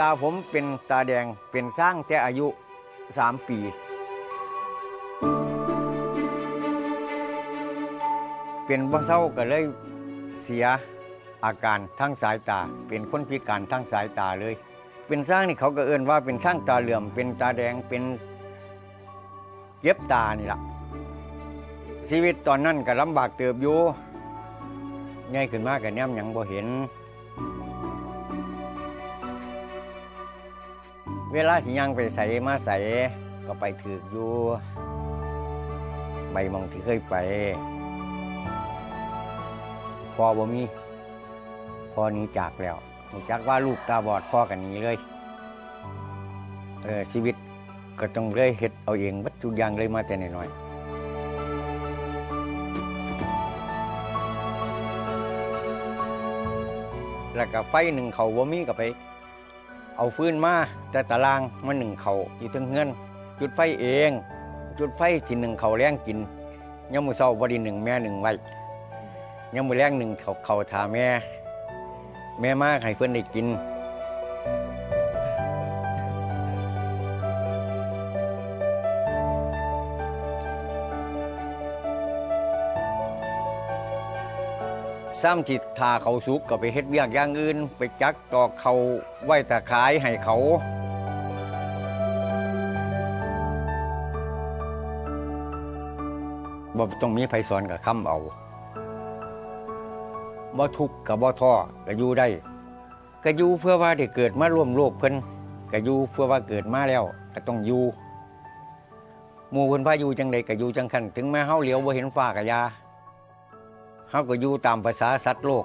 ตาผมเป็นตาแดงเป็นสร้างแต่อายุสามปี เป็นบ่เศร้าก็เลยเสียอาการทั้งสายตา เป็นคนพิการทั้งสายตาเลย เป็นสร้างนี่เขาก็เอื่นว่าเป็นสร้างตาเหลื่อม เป็นตาแดงเป็นเจ็บตานี่ละชีวิตตอนนั้นก็ลำบากเติบอยู่ง่ายขึ้นมากกับแนมหยังบ่เห็น เวลาสิยังไปใส่มาใส่ก็ไปถืออยู่ใบมองที่เคยไป พอบ่มีพอนี้จากแล้วรู้จักว่าลูกตาบอดพ่อกันนี้เลยเออชีวิตก็ต้องเลยเฮ็ดเอาเองวัตทุกอย่างเลยมาแต่น้อยแล้วก็ไฟหนึ่งเขาบ่มีก็ไป เอาฟื้นมาแต่ตารางมาหนึ่งเขาอยู่ทั้งเงินจุดไฟเอง จุดไฟจินหนึ่งเขาแรงกินยังมื้อเช้าบดีหนึ่งแม่หนึ่งไว้ยังมือแรงหนึ่งเขาเขาทาแม่ แม่มากให้เพื่อนได้กิน ซ้ำจิตทาเขาสุกก็ไปเฮ็ดเวียกอย่างอื่น ไปจักตอกเขาไว้ตะขายให้เขาบ่ต้องมีไผสอนกับคำเอาบ่ทุกข์กับบ่ท้อก็อยู่ได้ก็อยู่เพื่อว่าได้เกิดมาร่วมโลกเพิ่นก็อยู่เพื่อว่าเกิดมาแล้วก็ต้องอยู่หมู่เพิ่นพาอยู่จังใดก็อยู่จังคันถึงแม้เฮาเหลียวบ่เห็นฟ้าก็ยา เขาก็อยู่ตามภาษาสัตว์โลก